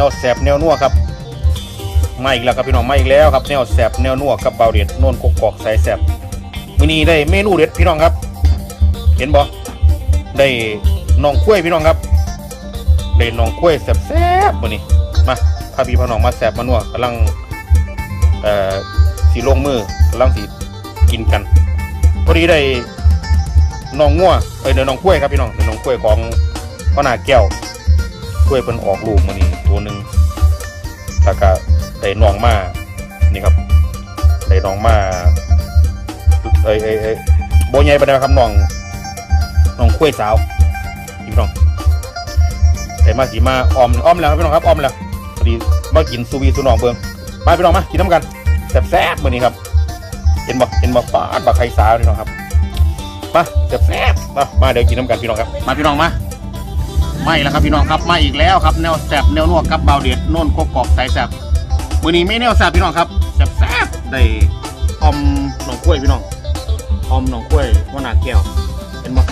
นวแสบแนวนัวครับมาอีกแล้วครับพี่น้องมาอีกแล้วครับแนวแสบแนวนัวกับเบาเด็ดน่นกกอกใส่แสบมื้อนี้ได้เมนูเด็ดพี่น้องครับ เห็นบ่ได้น้องกล้วยพี่น้องครับได้น้องกล้วยแสบๆมื้อนี้มาพาพี่พาน้องมาแสบมานัวกำลังเอ่อสีลงมือกำลังสีกินกันพอดีได้น้องงัวเอ้ยเดี๋ยวน้องกล้วยครับพี่น้องเดี๋ยวน้องกล้วยของพ่อหน้าแก้ว กล้วยเพิ่นออกลูกมานี่ตัวหนึ่งแล้วก็ได้นองมานี่ครับได้นองมาเอ้ยเอ้ยเอ้ยโบใหญ่ปานใดครับน้องน้องกล้ยสาวพี่น้องได้มาสีมาอ้อมอ้อมแล้วพี่น้องครับอ้อมแล้วพอดีมากินซูวีซูนองเบิ่งมาพี่น้องมากินน้ำกันแซ่บๆมื้อนี้ครับเห็นบ่เห็นบ่ปาดบักไข่สาวพี่น้องครับมาแซ่บๆมามาเดี๋ยวกินน้ำกันพี่น้องครับมาพี่น้องมา ไม่แล้วครับพี่น้องครับมาอีกแล้วครับแนวแสบแนวนัวกับเบาเดียดโน่นกกอกใส่แสบมือนี้ไม่แนวแสบพี่น้องครับแสบแสบได้ออมหนองกล้วยพี่น้องออมหนองกล้วยหัวหน้าแก้วเห็นบ่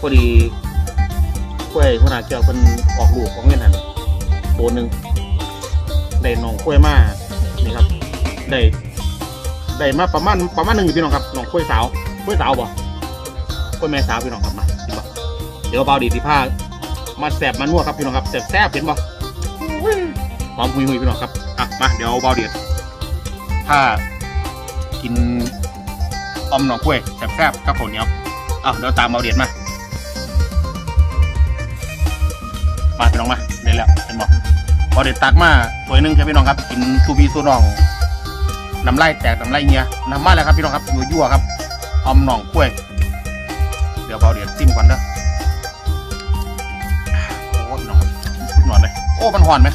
พอดีกล้วยหัวหน้าแก้วเป็นออกลูกของเงี้ยนั่นตัวหนึ่งได้หนองกล้วยมานี่ครับได้ได้มาประมาณประมาณหนึ่งพี่น้องครับหนองกล้วยสาวกล้วยสาวบ่กล้วยแม่สาวพี่น้องครับมา เดี๋ยวเบาดีที่ผ้ามาแสบมานัวครับพี่น้องครับแสบแสบเห็นบ่หอมหุยหุยพี่น้องครับอะมาเดี๋ยวเบาเดียดถ้ากินอมหนองกล้วยแสบแสบกับข้าวเนียอะเดี๋ยวตามเบาเดียดมามาพี่น้องมาได้แล้วเห็นบ่เบาเดียดตักมาถ้วยนึงครับพี่น้องครับ กินซูบีซูนองน้ำลายแตกน้ำลายเงี้ยน้ำมาแล้วครับพี่น้องครับยั่วๆครับอมหนองกล้วยเดี๋ยวเบาเดียดจิ้มก่อนเด้อ อ้มันหอนไหม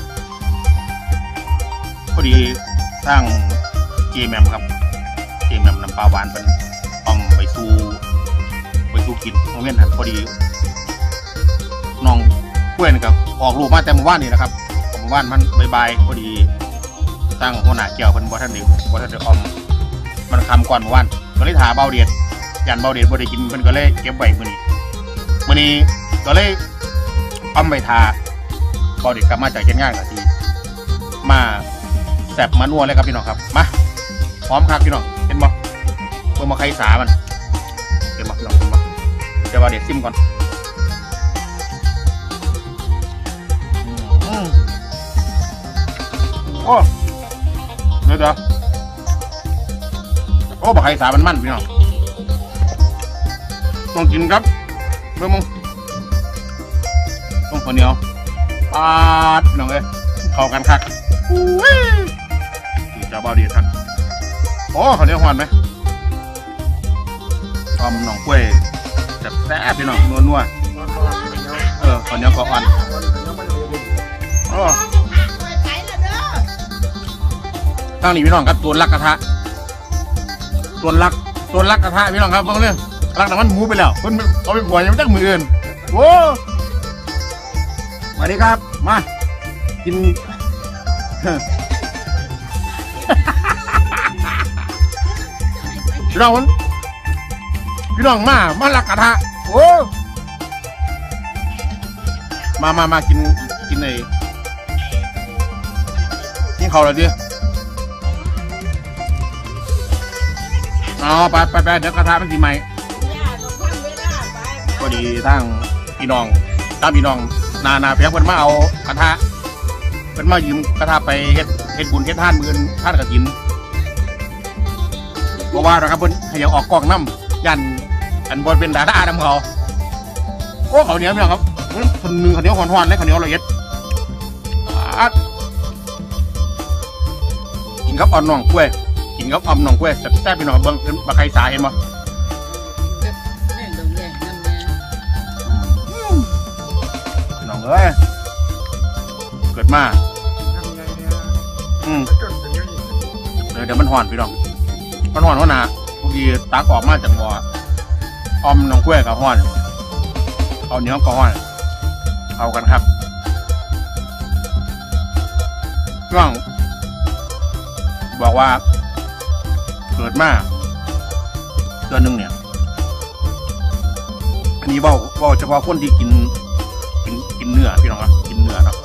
พอดีสร้างเจแมมครับเจแมมน้ำปลาหวานเป็นออมไปสู่ไปสู่กินโมเมนต์นั้นพอดีน้องกล้วยนี่ครับออกลูกมาแต่เมื่อวานนี่นะครับเมื่อวานมันบายๆพอดีสร้งหัวหน้าเกี่ยวเป็นบัท่านเดียวบัท่านเดียวอมมันคำก่อนเมื่อวานก็เลยถาเบาเดียดยันเบาเดียดบ่ได้กินเพิ่นก็เลยเก็บไว้มื้อนี้มื้อนี้ก็เลยอมไปทา พอเด็กกลับมาจากเชียงงานกับทีมาแสบมานัวเลยครับพี่น้องครับมาพร้อมครับพี่น้องเห็นบ่เพื่อมาไข่สามันเห็นบ่พี่น้องเห็นบ่เดี๋ยวว่าเด็ดซิมก่อนโอ้เดี๋ยวดี๋ยวโอ้บักไข่สามันมันพี่น้องต้องกินครับเบิ่งมึงต้องคนเหนียว ปาดน้องเอ้ยเข้ากันคักอุ้ยถือจะเบาดีทักโอ้เขาวเหนียวหวานไหมออมหนองกล้วยแซ่บแซ่บพี่น้องนัวนัวๆเออเขาวเหนียวก็อ่อนโอ้ตั้งนี่พี่น้องครับตัวลักกระทะตัวลักตัวลักกระทะพี่น้องครับเบิ่งเลยลักน้ำมันหมูไปแล้วคนเอาไปปล่อยยังไม่ตั้งมืออื่นโว้ สวัสดีครับ มา กินพี่น้องพี่น้องมา มาลักกระทะโอ้มามามากิน กินไอ้กินเขาเลยดิอ๋อไปไปไปเดี๋ยวกระทะมันกินใหม่พอดีทั้งพี่น้องตามพี่น้อง นานาเพียงเพิ่นมาเอากระทะเพิ่นมายืมกระทะไปเฮ็ดเฮ็ดบุญเฮ็ดทานมื้อทานกฐินบ่ว่าหรอกครับเพิ่นให้ยังออกกล้องนํยันอันบ่เป็นดารานํเขาโอ้ข้าวเหนียวพี่น้องครับเพิ่นเพิ่นนึ่งข้าวเหนียวฮ้อนๆเลยข้าวเหนียวละเอียดกินกับอ่อนน่องกล้วยกินกับอ่อมน่องกล้วยแซ่บๆพี่น้องเบิ่งเพิ่นบักไข่สาเห็นบ่ เอ้ยเกิดมาอืมเดี๋ยวเดี๋ยวมันห่อนพี่น้องมันห่อนว่านาพอดีตักออกมาจากหม้อออมน้องกล้วยกับห่อนเอาเนื้อกับห่อนเอากันครับน้องบอกว่า เกิดมาเดือนหนึ่งเนี่ยอันนี้เว่าเว่าเฉพาะคนที่กินกิ นกินเนื้อพี่น้องครับกินเนื้อเนาะ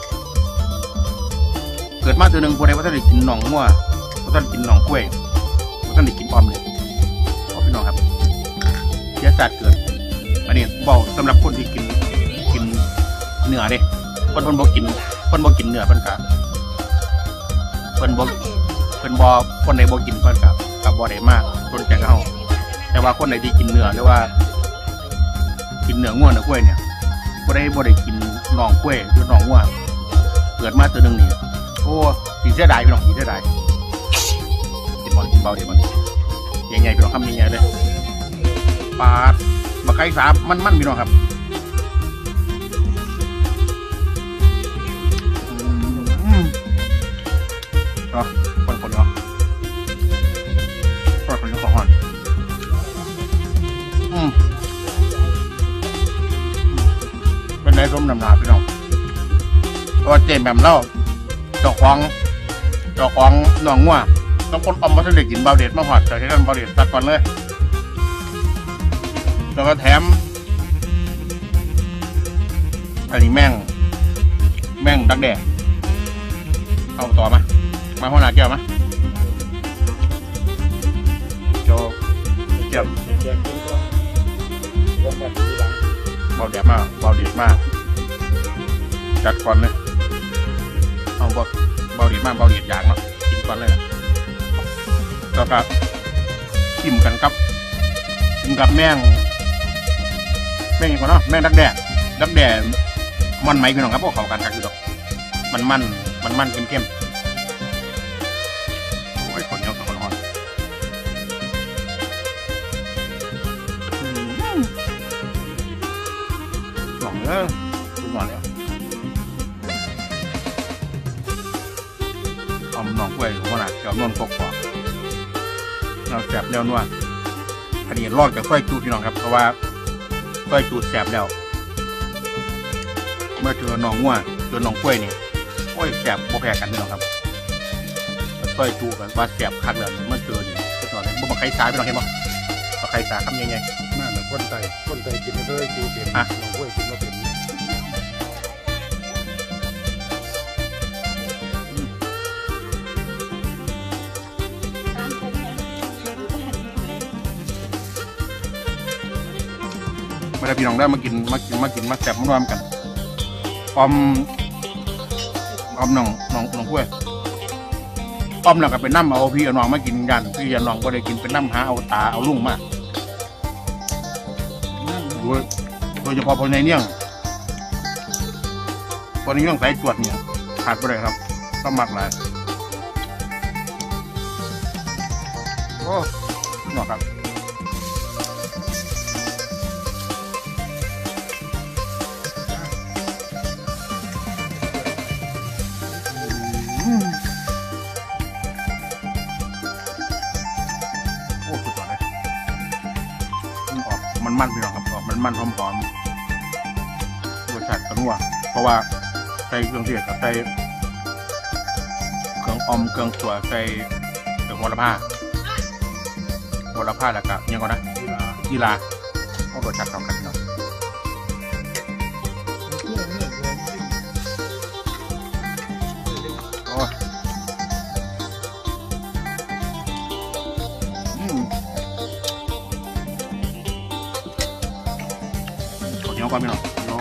ดมาตัวหนึ่งผู้ใดว่าท่านได้กินหนองมั่วว่าท่านกินหนองกล้วยว่าท่านได้กินออมเลยขอพี่น้องครับเสียศาสตร์เกิดอันนี้เบาสำหรับคนที่กินกินเนื้อเด้คนคนบ่กินคนบ่กินเนื้อเพิ่นกะเพิ่นบ่เพิ่นบ่คนใดบ่กินเพิ่นกะกับบ่ได้มากสนใจกับเฮาแต่ว่าคนใดที่กินเนื้อหรือว่า กินเนื้อง่วเนื้อกล้วยเนี่ยบ่ได้บ่ได้กิน หนองกล้วยหรือหนองง่วเกิดมาตัวหนึงนี่โอ้สีเสียดายพี่น้องสีเสียดายกินบอลกินเบาเดี๋ยวมันใหญ่ๆพี่น้องคำใหญ่ๆเลยปาดบะไก่สาบมันๆพี่น้องครับ ว่าเจมแบบเล่าเจ้าของเจ้าของหนองงัวต้องคนอมมาสเด็กกินเบาเด็ดมาหอดแต่ที่นั่นเบาเด็ดตัดก่อนเลย แล้วก็แถม อันนี้แม่ง แม่งดักแด่เอาต่อมา มาหัวหน้าแก้วมาโจเจ็บเบาเด็ดมากเบาเด็ดมากจัดก่อนเลย เอาเบาเบาดีมากเบาดีดยางเนาะกินก่อนเลยนะแล้วก็กินกันกับกินกับแมงแมงอีกคนเนาะแมงดักแด่ดักแด่มันไหมพี่น้องครับพวกเขากันกันอยู่ดอกมันมันมันมันเข้มเข้มๆ วยหัวหนักเกี่ยวนวลกกอกแนวแสบแนวนัวอันนี้ลอกจากกล้วยจูพี่น้องครับ เพราะว่ากล้วยจูแสบแล้ว เมื่อเจอหนองงัวเจอหนองกล้วยนี่โอ้ยแสบโบแพ้กันพี่น้องครับกล้วยจูกับว่าแสบคักแล้วเมื่อเจอนี่ก็ตอนนี้บ่มาไข่สาพี่น้องเห็นบ่มาไข่สาคำใหญ่นั่นแหละคนไทยคนไทยกินไม่ได้กูเป็นอะน้องกล้วยกินมาเป็นๆมาได้พี่น้องได้มากินมากินมากินมาแสบมารวมกันออมออมหนองหนองหนองกล้วยอ้อมแล้วก็เป็นน้ำเอาพี่เอาน้องมากินกันพี่เอาน้องก็ได้กินเป็นน้ำหาเอาตาเอาลุ่งมาโดยโดยเฉพาะพอในเนี่ยงพอในเนี่ยงสายตรวจเนี่ยขาดไปเลยครับต้องมักหลายโอ้หนอครับ มันหอมหอมรสชาติกระนัวเพราะว่าใส่เครื่องเทศกับใส่เครื่องออมเครื่องตัวใส่เครื่องหัวละผ้าหัวละผ้าแล้วก็ยังก่อนนะยีราเอารสชาติของกัน นียวก่อนพี่น้องเดี๋ยว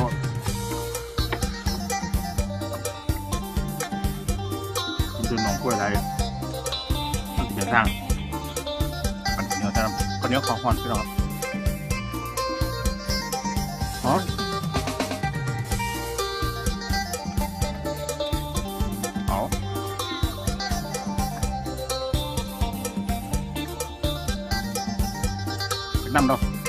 มันจะหนองกล้วยอะไรมันจะสร้างมันเหนียวแต่ข้าวเหนียวของหอนพี่น้องครับอ๋อเป็นน้ำเนาะก็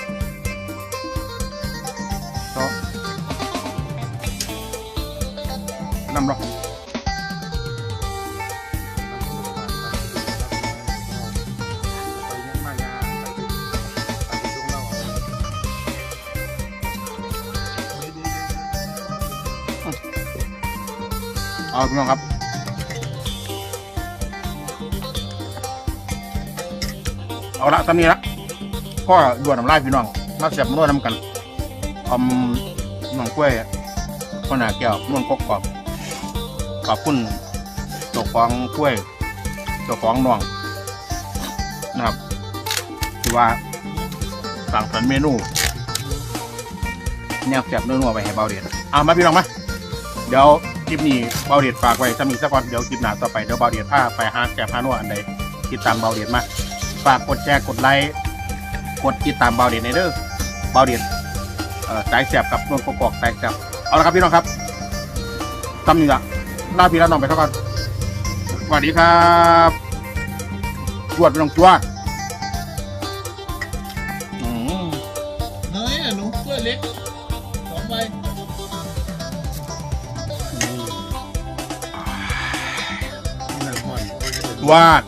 เอาพี่น้องครับเอาละตอนนี้ละก็ด่วนน้ำลายพี่น้องมาเสียบมาด้วยน้ำกันอมหนองกล้วยข้าวหนาแก้วนวลกกกรอบขอบคุณเจ้าของถ้วยเจ้าของน่องนะครับที่ว่าสั่งสรรเมนูแนวแสบนัวๆไปให้เบาเดียดเอามาพี่น้องมาเดี๋ยว ลิปนี้เบาเดียดฝากไว้จะมีสักวันเดี๋ยวคลิปหน้าต่อไปเดี๋ยวเบาเดียดพาไปหาแสบหานัวอันใดติดตามเบาเดียดมาฝากกดแชร์กดไลค์กดติดตามเบาเดียดในเด้อเบาเดียดเอ่อสายแสบกับนวลกกอกสายแสบเอาละครับพี่น้องครับทำนี่ละลาพี่ลาน้องไปเท่ากันสวัสดีครับจวดพี่น้องจวดอืมน้อยอะหนูถ้วยเล็กสองใบ วาด